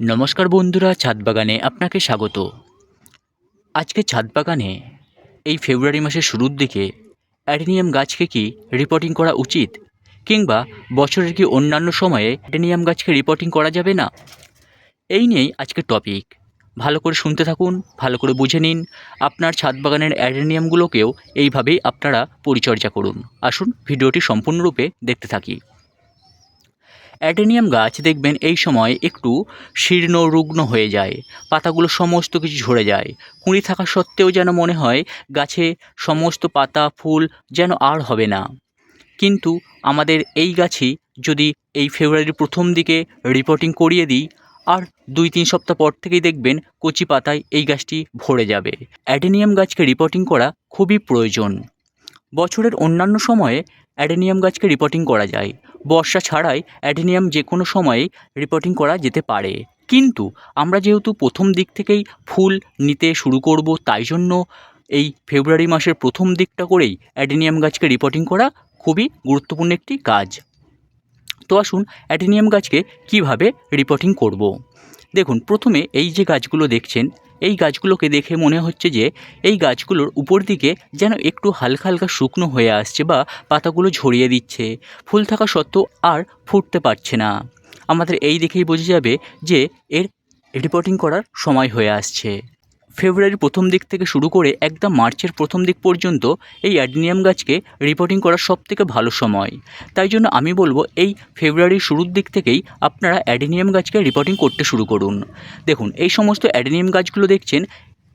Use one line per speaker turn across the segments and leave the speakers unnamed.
নমস্কার বন্ধুরা ছাদ বাগানে আপনাকে স্বাগত। আজকে ছাদ বাগানে এই ফেব্রুয়ারি মাসের শুরুর দিকে অ্যাডেনিয়াম গাছকে কি রিপোর্টিং করা উচিত কিংবা বছরের কি অন্যান্য সময়ে অ্যাডেনিয়াম গাছকে রিপোর্টিং করা যাবে না? এই নিয়েই আজকের টপিক ভালো করে শুনতে থাকুন, ভালো করে বুঝে নিন আপনার ছাদ বাগানের অ্যাডেনিয়ামগুলোকেও এইভাবেই আপনারা পরিচর্যা করুন। আসুন, ভিডিওটি সম্পূর্ণরূপে দেখতে থাকি। অ্যাডেনিয়াম গাছ দেখবেন এই সময় একটু শীর্ণ, রুগ্ন হয়ে যায়। পাতাগুলো সমস্ত কিছু ঝরে যায়। কুঁড়ি থাকা সত্ত্বেও যেন মনে হয় গাছে সমস্ত পাতা, ফুল যেন আর হবে না। কিন্তু আমাদের এই গাছই যদি এই ফেব্রুয়ারির প্রথম দিকে রিপোর্টিং করিয়ে দিই, আর দুই তিন সপ্তাহ পর থেকেই দেখবেন কচি পাতায় এই গাছটি ভরে যাবে। অ্যাডেনিয়াম গাছকে রিপোর্টিং করা খুবই প্রয়োজন। বছরের অন্যান্য সময়ে অ্যাডেনিয়াম গাছকে রিপোর্টিং করা যায়। বর্ষা ছাড়াই অ্যাডেনিয়াম যে কোনো সময়েই রিপোর্টিং করা যেতে পারে কিন্তু আমরা যেহেতু প্রথম দিক থেকেই ফুল নিতে শুরু করব, তাই জন্য এই ফেব্রুয়ারি মাসের প্রথম দিকটা করেই অ্যাডেনিয়াম গাছকে রিপোর্টিং করা খুবই গুরুত্বপূর্ণ একটি কাজ তো আসুন অ্যাডেনিয়াম গাছকে কীভাবে রিপোর্টিং করব। দেখুন, প্রথমে এই যে গাছগুলো দেখছেন এই গাছগুলোকে দেখে মনে হচ্ছে যে এই গাছগুলোর উপর দিকে যেন একটু হালকা হালকা শুকনো হয়ে আসছে বা পাতাগুলো ঝরিয়ে দিচ্ছে। ফুল থাকা সত্ত্বেও আর ফুটতে পারছে না। আমাদের এই দেখেই বোঝা যাবে যে এর রিপোর্টিং করার সময় হয়ে আসছে। ফেব্রুয়ারির প্রথম দিক থেকে শুরু করে একদম মার্চের প্রথম দিক পর্যন্ত এই অ্যাডেনিয়াম গাছকে রিপোর্টিং করার সবথেকে ভালো সময়। তাই জন্য আমি বলব এই ফেব্রুয়ারির শুরুর দিক থেকেই আপনারা অ্যাডেনিয়াম গাছকে রিপোর্টিং করতে শুরু করুন। দেখুন, এই সমস্ত অ্যাডেনিয়াম গাছগুলো দেখছেন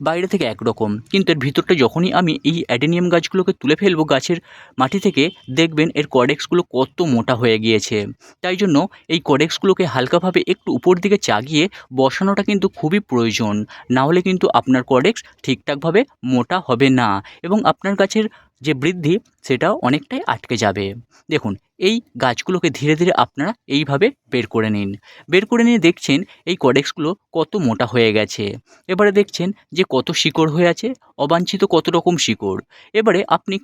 বাইরে থেকে একরকম। কিন্তু এর ভিতরটা যখনই আমি এই অ্যাডেনিয়াম গাছগুলোকে তুলে ফেলব গাছের মাটি থেকে, দেখবেন এর কডেক্সগুলো কত মোটা হয়ে গিয়েছে। তাই জন্য এই কডেক্সগুলোকে হালকাভাবে একটু উপর দিকে চাগিয়ে বসানোটা কিন্তু খুবই প্রয়োজন। না হলে কিন্তু আপনার কডেক্স ঠিকঠাকভাবে মোটা হবে না। এবং আপনার গাছের যে বৃদ্ধি, সেটাও অনেকটাই আটকে যাবে। দেখুন, এই গাছগুলোকে ধীরে ধীরে আপনারা এইভাবে বের করে নিন। বের করে নিয়ে দেখছেন এই কডেক্সগুলো কত মোটা হয়ে গেছে। এবারে দেখছেন যে কত শিকড় হয়ে আছে, অবাঞ্ছিত কত রকম শিকড়। এবারে আপনি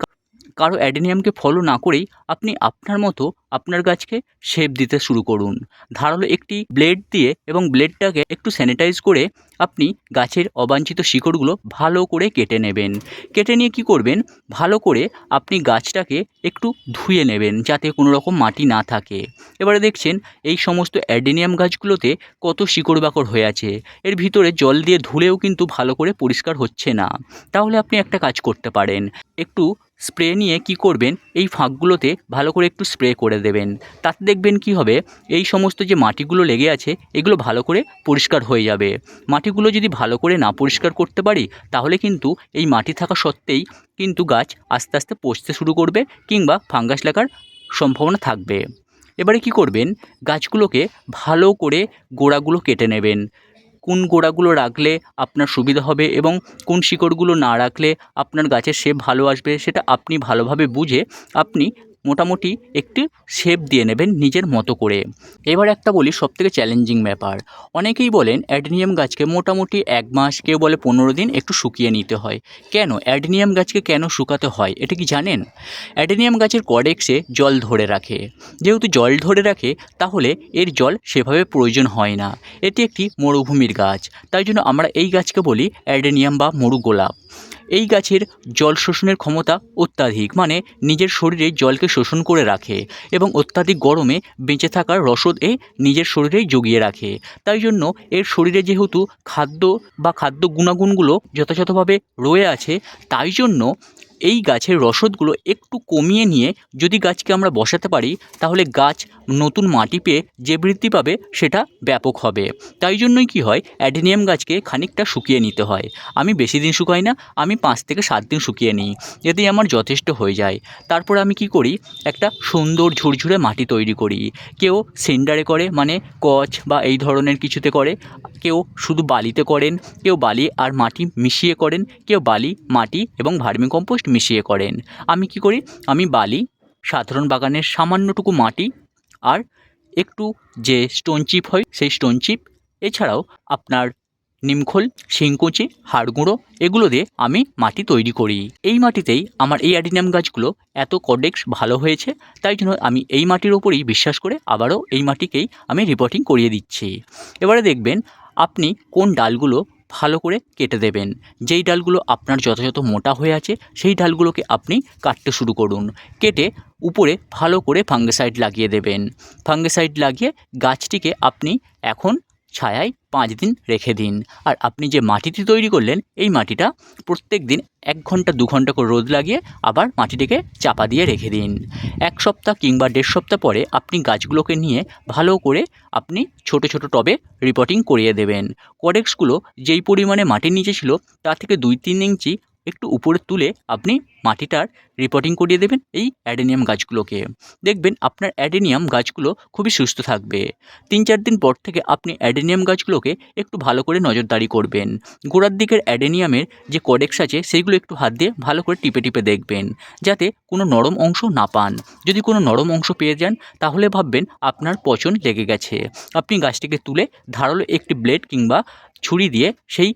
কারও অ্যাডেনিয়ামকে ফলো না করেই আপনি আপনার মতো আপনার গাছকে শেপ দিতে শুরু করুন। ধারালো একটি ব্লেড দিয়ে এবং ব্লেডটাকে একটু স্যানিটাইজ করে আপনি গাছের অবাঞ্ছিত শিকড়গুলো ভালো করে কেটে নেবেন। কেটে নিয়ে কি করবেন? ভালো করে আপনি গাছটাকে একটু ধুয়ে নেবেন যাতে কোনো রকম মাটি না থাকে। এবারে দেখছেন এই সমস্ত অ্যাডেনিয়াম গাছগুলোতে কত শিকড় বাকড় হয়ে আছে। এর ভিতরে জল দিয়ে ধুলেও কিন্তু ভালো করে পরিষ্কার হচ্ছে না। তাহলে আপনি একটা কাজ করতে পারেন। একটু স্প্রে নিয়ে কি করবেন? এই ফাঁকগুলোতে ভালো করে একটু স্প্রে করে দেবেন। তাতে দেখবেন কি হবে, এই সমস্ত যে মাটিগুলো লেগে আছে, এগুলো ভালো করে পরিষ্কার হয়ে যাবে। মাটিগুলো যদি ভালো করে না পরিষ্কার করতে পারি, তাহলে কিন্তু এই মাটি থাকা সত্ত্বেই কিন্তু গাছ আস্তে আস্তে পচতে শুরু করবে কিংবা ফাঙ্গাস লাগার সম্ভাবনা থাকবে। এবারে কি করবেন, গাছগুলোকে ভালো করে গোড়াগুলো কেটে নেবেন। কোন গোড়াগুলো রাখলে আপনার সুবিধা হবে এবং কোন শিকড়গুলো না রাখলে আপনার গাছের শেপ ভালো আসবে, সেটা আপনি ভালোভাবে বুঝে আপনি মোটামুটি একটি শেপ দিয়ে নেবেন নিজের মতো করে। এবার একটা বলি সবথেকে চ্যালেঞ্জিং ব্যাপার। অনেকেই বলেন অ্যাডেনিয়াম গাছকে মোটামুটি এক মাস, কেউ বলে পনেরো দিন একটু শুকিয়ে নিতে হয়। কেন? অ্যাডেনিয়াম গাছকে কেন শুকাতে হয়, এটা কি জানেন? অ্যাডেনিয়াম গাছের কডেক্সে জল ধরে রাখে। যেহেতু জল ধরে রাখে, তাহলে এর জল সেভাবে প্রয়োজন হয় না। এটি একটি মরুভূমির গাছ, তাই জন্য আমরা এই গাছকে বলি অ্যাডেনিয়াম বা মরু গোলাপ এই গাছের জল শোষণের ক্ষমতা অত্যাধিক মানে নিজের শরীরে জলকে শোষণ করে রাখে এবং অত্যাধিক গরমে বেঁচে থাকার রসদ এ নিজের শরীরে জগিয়ে রাখে। তাই জন্য এর শরীরে যেহেতু খাদ্য বা খাদ্য গুণাগুণগুলো যথাযথভাবে রয়ে আছে, তাই জন্য এই গাছের রসদগুলো একটু কমিয়ে নিয়ে যদি গাছকে আমরা বসাতে পারি, তাহলে গাছ নতুন মাটি পেয়ে যে বৃদ্ধি পাবে সেটা ব্যাপক হবে। তাই জন্যই কি হয়, অ্যাডেনিয়াম গাছকে খানিকটা শুকিয়ে নিতে হয়। আমি বেশি দিন শুকাই না, আমি পাঁচ থেকে সাত দিন শুকিয়ে নিই, এতেই আমার যথেষ্ট হয়ে যায়। তারপর আমি কি করি, একটা সুন্দর ঝুরঝুরে মাটি তৈরি করি। কেউ সেন্ডারে করে মানে কচ বা এই ধরনের কিছুতে করে, কেউ শুধু বালিতে করেন, কেউ বালি আর মাটি মিশিয়ে করেন, কেউ বালি, মাটি এবং ভার্মি কম্পোস্ট মিশিয়ে করেন। আমি কি করি? আমি বালি, সাধারণ বাগানের সামান্যটুকু মাটি আর একটু যে স্টোন চিপ হয় সেই স্টোন চিপ এছাড়াও আপনার নিমখোল, শিংকুচি হাড় গুঁড়ো এগুলো দিয়ে আমি মাটি তৈরি করি। এই মাটিতেই আমার এই অ্যাডিনিয়াম গাছগুলো এত কডেক্স ভালো হয়েছে, তাই জন্য আমি এই মাটির ওপরেই বিশ্বাস করে আবারও এই মাটিকেই আমি রিপোর্টিং করিয়ে দিচ্ছি। এবারে দেখবেন, আপনি কোন ডালগুলো ভালো করে কেটে দেবেন। যেই ডালগুলো আপনার যথাযথ মোটা হয়ে আছে, সেই ডালগুলোকে আপনি কাটতে শুরু করুন। কেটে উপরে ভালো করে ফাঙ্গিসাইড লাগিয়ে দেবেন। ফাঙ্গিসাইড লাগিয়ে গাছটিকে আপনি এখন ছায়ায় পাঁচ দিন রেখে দিন। আর আপনি যে মাটিটি তৈরি করলেন, এই মাটিটা প্রত্যেক দিন এক ঘণ্টা, দু ঘণ্টা করে রোদ লাগিয়ে আবার মাটিটিকে চাপা দিয়ে রেখে দিন। এক সপ্তাহ কিংবা দেড় সপ্তাহ পরে আপনি গাছগুলোকে নিয়ে ভালো করে আপনি ছোট ছোট টবে রিপোর্টিং করিয়ে দেবেন। কডেক্সগুলো যেই পরিমাণে মাটির নিচে ছিল তার থেকে দুই, তিন ইঞ্চি একটু উপরে তুলে আপনি মাটিটার রিপোর্টিং করিয়ে দেবেন এই অ্যাডেনিয়াম গাছগুলোকে। দেখবেন আপনার অ্যাডেনিয়াম গাছগুলো খুবই সুস্থ থাকবে। তিন চার দিন পর থেকে আপনি অ্যাডেনিয়াম গাছগুলোকে একটু ভালো করে নজরদারি করবেন। গোড়ার দিকের অ্যাডেনিয়ামের যে কডেক্স আছে সেইগুলো একটু হাত দিয়ে ভালো করে টিপে টিপে দেখবেন, যাতে কোনো নরম অংশ না পান। যদি কোনো নরম অংশ পেয়ে যান, তাহলে ভাববেন আপনার পচন লেগে গেছে। আপনি গাছটিকে তুলে ধারালো একটি ব্লেড কিংবা ছুরি দিয়ে সেই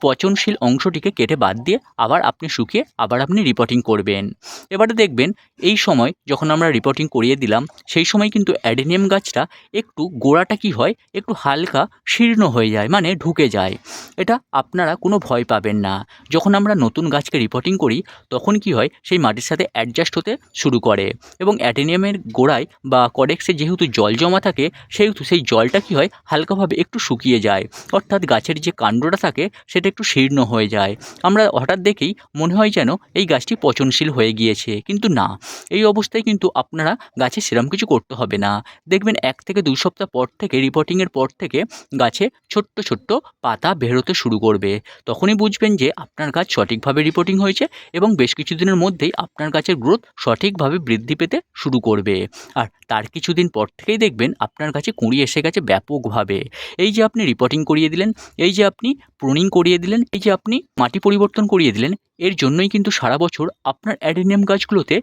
পচনশীল অংশটিকে কেটে বাদ দিয়ে আবার আপনি শুকিয়ে আবার আপনি রিপোর্টিং করবেন। এবারে দেখবেন, এই সময় যখন আমরা রিপোর্টিং করিয়ে দিলাম, সেই সময় কিন্তু অ্যাডেনিয়াম গাছটা একটু গোড়াটা কি হয়, একটু হালকা শীর্ণ হয়ে যায় মানে ঢুকে যায়। এটা আপনারা কোনো ভয় পাবেন না। যখন আমরা নতুন গাছকে রিপোর্টিং করি, তখন কি হয়, সেই মাটির সাথে অ্যাডজাস্ট হতে শুরু করে। এবং অ্যাডেনিয়ামের গোড়ায় বা কডেক্সে যেহেতু জল জমা থাকে, সেহেতু সেই জলটা কি হয়, হালকাভাবে একটু শুকিয়ে যায়। অর্থাৎ গাছের যে কাণ্ডটা থাকে, সেটা একটু শীর্ণ হয়ে যায়। আমরা হঠাৎ দেখেই মনে হয় যেন এই গাছটি পচনশীল হয়ে গিয়েছে। কিন্তু না, এই অবস্থায় কিন্তু আপনারা গাছে সেরম কিছু করতে হবে না। দেখবেন এক থেকে দুই সপ্তাহ পর থেকে রিপোর্টিংয়ের পর থেকে গাছে ছোট্ট ছোট্ট পাতা বেরোতে শুরু করবে। তখনই বুঝবেন যে আপনার গাছ সঠিকভাবে রিপোর্টিং হয়েছে এবং বেশ কিছুদিনের মধ্যেই আপনার গাছের গ্রোথ সঠিকভাবে বৃদ্ধি পেতে শুরু করবে। আর তার কিছুদিন পর থেকেই দেখবেন আপনার কাছে কুঁড়ি এসে গেছে ব্যাপকভাবে। এই যে আপনি রিপোর্টিং করিয়ে দিলেন, এই যে আপনি প্রুনিং করিয়ে দিলেন, এই যে আপনি মাটি পরিবর্তন করিয়ে দিলেন, এর জন্যই কিন্তু সারা বছর আপনার অ্যাডেনিয়াম গাছগুলোতে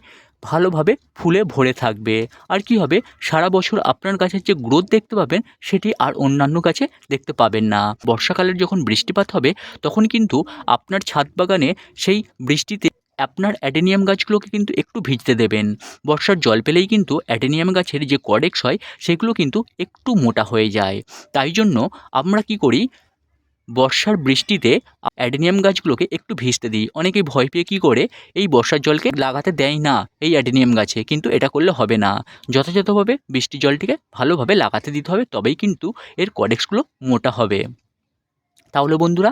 ভালোভাবে ফুলে ভরে থাকবে। আর কি হবে? সারা বছর আপনার গাছের যে গ্রোথ দেখতে পাবেন, সেটি আর অন্যান্য গাছে দেখতে পাবেন না। বর্ষাকালের যখন বৃষ্টিপাত হবে, তখন কিন্তু আপনার ছাদ বাগানে সেই বৃষ্টিতে আপনার অ্যাডেনিয়াম গাছগুলোকে কিন্তু একটু ভিজতে দেবেন। বর্ষার জল পেলেই কিন্তু অ্যাডেনিয়াম গাছের যে কডেক্স হয়, সেগুলো কিন্তু একটু মোটা হয়ে যায়। তাই জন্য আমরা কি করি বর্ষার বৃষ্টিতে অ্যাডেনিয়াম গাছগুলোকে একটু ভিজতে দিই। অনেকেই ভয় পেয়ে কী করে? এই বর্ষার জলকে লাগাতে দেয় না এই অ্যাডেনিয়াম গাছে, কিন্তু এটা করলে হবে না। যথাযথভাবে বৃষ্টি জলটিকে ভালোভাবে লাগাতে দিতে হবে, তবেই কিন্তু এর কডেক্সগুলো মোটা হবে। তাহলে বন্ধুরা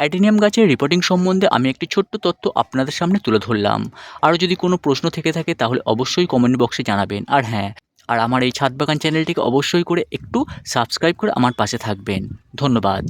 অ্যাডেনিয়াম গাছের রিপোর্টিং সম্বন্ধে আমি একটি ছোট্ট তথ্য আপনাদের সামনে তুলে ধরলাম। আরও যদি কোনো প্রশ্ন থেকে থাকে, তাহলে অবশ্যই কমেন্ট বক্সে জানাবেন। আর হ্যাঁ আর আমার এই ছাদ বাগান চ্যানেলটিকে অবশ্যই করে একটু সাবস্ক্রাইব করে আমার পাশে থাকবেন। ধন্যবাদ।